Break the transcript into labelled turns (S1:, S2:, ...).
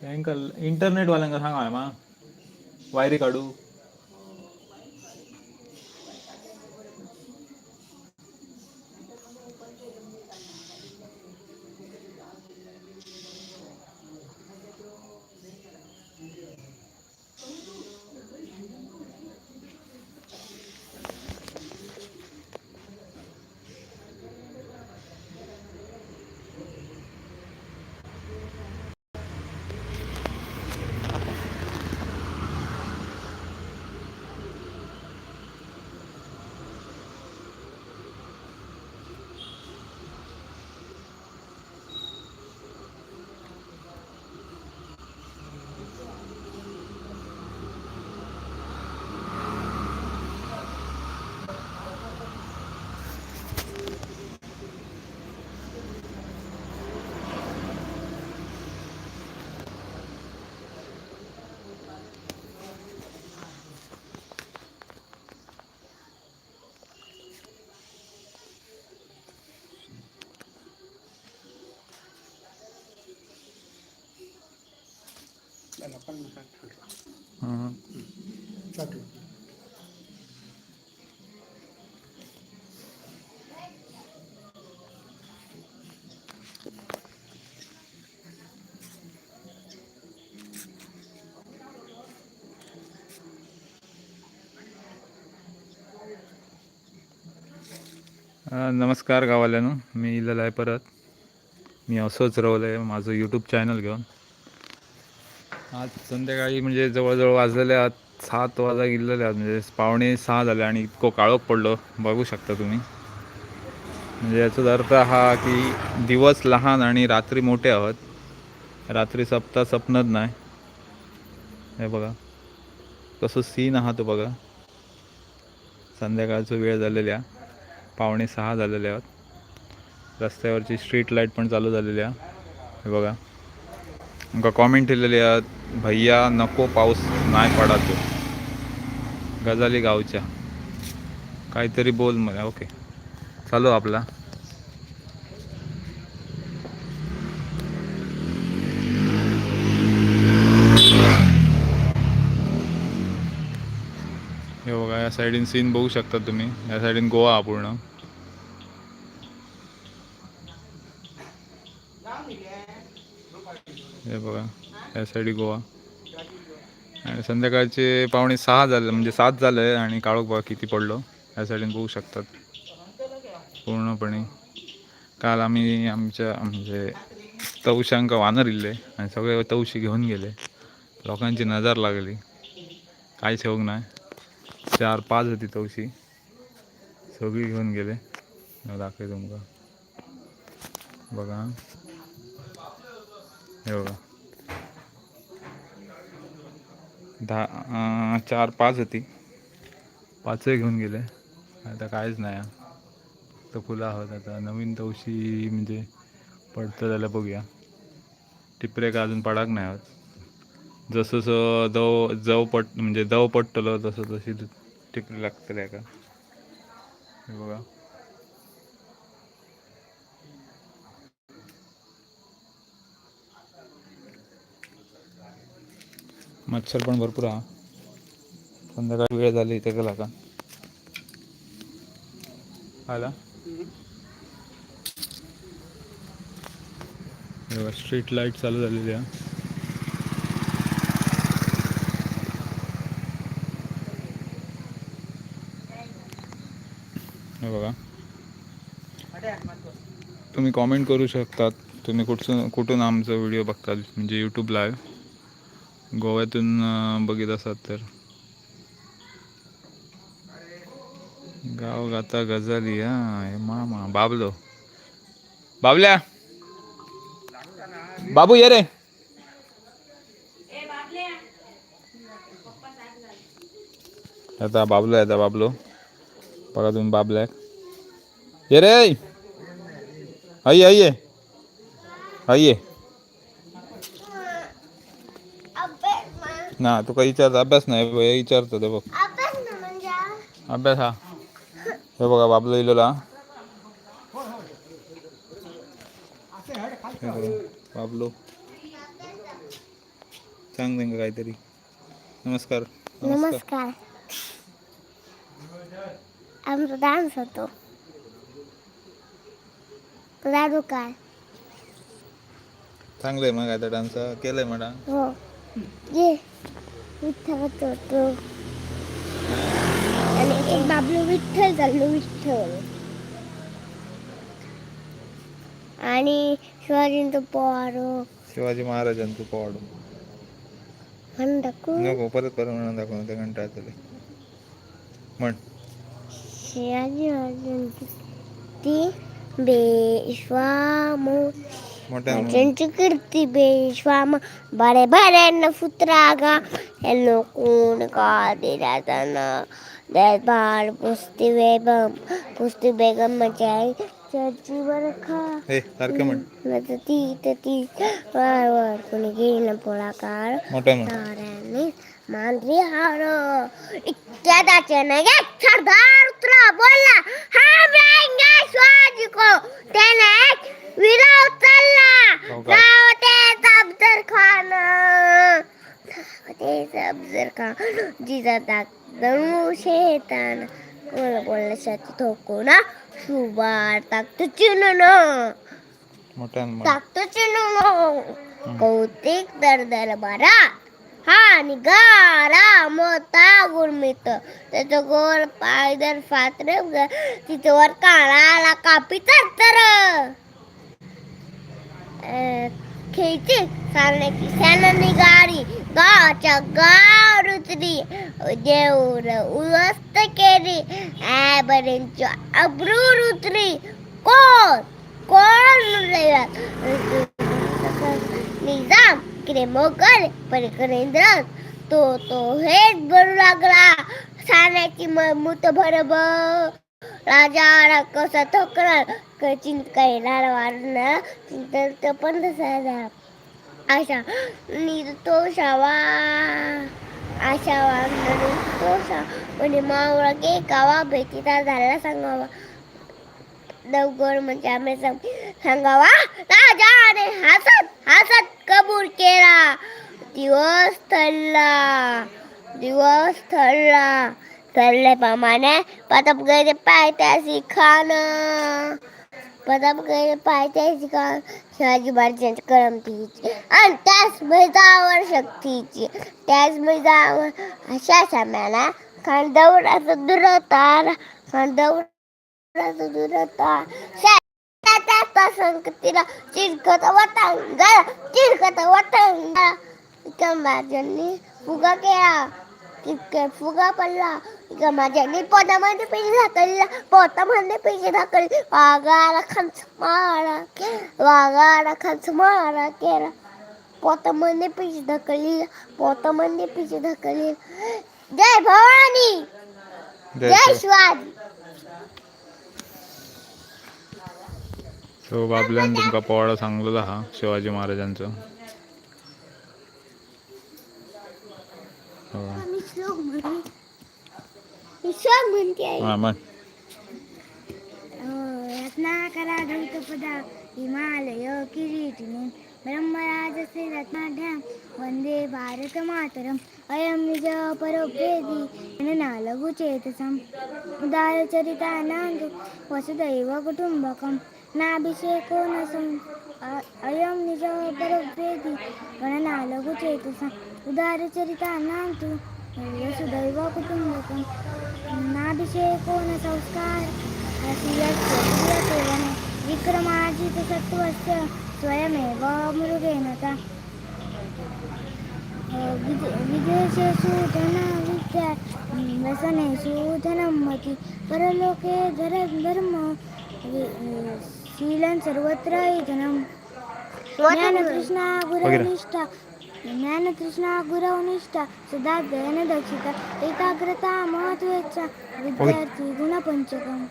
S1: त्यांका सांग हांवें मा. वायरी काढू. नमस्कार गावाल्यानं. मी इलेला आहे परत. मी असंच रवलं आहे माझं यूट्यूब चॅनल घेऊन. आज संध्याकाळी म्हणजे जवळजवळ वाजलेले आहेत सात वाजा गेलेले आहेत म्हणजे पावणे सहा झाले आणि इतकं काळोख पडलं. बघू शकता तुम्ही. म्हणजे याचा अर्थ हा की दिवस लहान आणि रात्री मोठे आहोत. रात्री सप्ता सपनत नाही. हे बघा. कसं सीन आहात बघा. संध्याकाळचं वेळ झालेल्या पावणे सहा झालेले आहेत. रस्त्यावरची स्ट्रीट लाइट पण चालू झालेली आहे हे बघा. आमका कॉमेंट केलेली आहेत भैया नको पाऊस नाही पडातो गजाली गावच्या. काहीतरी बोल मला ओके. चालू आपला. हे बघा या साईडीन सीन बघू शकता तुम्ही. या साईडीन गोवा पूर्ण. हे बघा या साईडी गोवा. आणि संध्याकाळचे पावणे सहा झाले म्हणजे सात झाले आणि काळोख बघा किती पडलो. या साईडीन बघू शकतात. पूर्णपणे. काल आम्ही आमच्या म्हणजे तवशांक वानर इल्ले आणि सगळे तवशी घेऊन गेले. लोकांची नजर लागली. काय होऊक नाही. चार पाच होती तवशी. सगळी घेऊन गेले. दाखवे तुमका बघा. हे बघा. दहा चार पाच होती. पाचही घेऊन गेले. आता काहीच नाही. तर फुलं आहोत आता. नवीन तवशी म्हणजे पडतं त्याला बघूया. टिपरे का अजून पडाक नाही आहोत. जसं जसं दव जव पट म्हणजे दव पडटलो तसं तशी टिपरी लागतले का हे बघा. मच्छर पण भरपूर हा संध्याकाळी वेळ झाली इथे गेला का? आला? हे बघा स्ट्रीट लाइट चालू झालेली आहे. बघा. तुम्ही कॉमेंट करू शकतात. तुम्ही कुठून कुठून आमचा व्हिडिओ बघता म्हणजे यूट्यूब लाईव्ह गोव्यातून बघित असाल तर. गाव गाता गजाली हा हे मामा बाबलो. बाबल्या. बाबू ये रे. आता बाबलो आता बाबलो. बघा तुम्ही बाबल्या. ये रे आई. आई ये. आई ना तू काही विचारतो अभ्यास नाही हे विचारतो ते बघ. अभ्यास हा. हे बघा बाबलो इलेला बाबलो. सांग त्यांना काहीतरी. नमस्कार.
S2: नमस्कार. आमचा डान्स होतो. दादू काय?
S1: चांगलंय मग आता डान्स केलंय डान्स?
S2: हो. ये विठ्ठल होतो आणि एक बाबलो विठ्ठल चाललो विठ्ठल. आणि शिवाजींचं पोवारो
S1: शिवाजी महाराजांचं पोवाडू.
S2: म्हणून टाकू
S1: नको परत परत म्हणून दाखव त्या घंटा तुला म्हण.
S2: शिवाजी महाराजांची ती बेश्वाम
S1: मोठ्या म्हण.
S2: त्यांची कीर्ती बेश्वाम बरे बरे फुत्रागा हेलो कोण का दिला जाना दरबार पुस्ती बेगम पुस्ती बेगम म्हणजे चर्ची वर खा
S1: हे सारखं म्हण
S2: नंतर ती तर मांजरी हार इतक्या दाच्याने गे सरदार उतरा बोलला हा बेंगा शिवाजी को त्याने विरा उचलला.
S1: हो का?
S2: नाव ते अफजल खान नाव ते अफजल खान जिजा दाखवू शेतान. कोण बोलला शाती ठोको ना शुभार टाकतो चिन्ह
S1: मोठ्या म्हण
S2: टाकतो चिन्ह कौतिक दरदर बारा हा निघाला मोठा गुरमित. त्याचं गोर पायदर फात्र तिचं वर काळाला कापी तर खेळची चालण्याची सॅननी गाडी गाच्या गार उतरी. देऊर उवस्त केली ॲबरेंची अब्रूर उतरी. कोण? कोण? इकडे किरे मोगल इंद्रज तो तो हेच बनू लागला साण्याची मूत भरब राजा कसा ठोकणार कैलार वाढणं चिंत पण तसा आशा निर्दोषावा आशा वागणार निर्दोषा म्हणजे मावळा गे गावा भेटीचा झाला सांगावा दवगोर म्हणजे आम्ही सांग- सांगावा राजाने हसत हसत कबूल केला. दिवस ठरला. दिवस ठरला. ठरल्याप्रमाणे प्रताप गैरे पायथ्याशी खान प्रताप गैरे पायथ्याशी खान शिवाजी महाराजांच्या करमतीची आणि त्याच मैदावर शक्तीची. त्याच मैदावर अशा साम्याला खांदवराचा दुरतार. खांदवर दुरतार. त्या संकटीला चिरकत वटंग चिरकत वटंग इथं माझ्यांनी फुगा केला तितके फुगा पडला. माझ्यांनी पोटामध्ये पैसे ढाकलला पोटामध्ये पैसे ढाकले वाघाला खंच मारा वाघाला खंच मारा केला. पोटामध्ये पैसे ढकलली पोटामध्ये पैसे ढकलली. जय भवानी
S1: जय
S2: जय
S1: शिव.
S2: शिवाजी.
S1: तो बाबल्यान तुमका पोवाडा सांगलेला हा शिवाजी महाराजांचं. हो.
S2: रत्नाकरा धौतपदा हिमालय किरीटिनी ब्रह्मराजस्य रत्नाढ्यां वन्दे भारतमातरम् अयं निज परोपेदि जननालघुचेतसम् उदारचरितानां वसुदैव कुटुम्बकम् नाभिषेको न सं अ- अयं निज परोपेदि गणनालघुचेतसम् उदारचरितानां तु वसुदैव कुटुम्बकं नाभिषेको न संस्कार असियत्वने विक्रमाजितसत्त्वस्य स्वयमेव मृगेण ता विदे- विदेशेषु धनविद्या व्यसनेषु धनमति परलोके धर धर्म वि- शीलं सर्वत्र धनं ज्ञानतृष्णा गुरवनिष्ठा ज्ञानतृष्णा गुरवनिष्ठा सदा दक्षिता. एकाग्रता महत्वेच्छा विद्यार्थी गुणपंचकम्.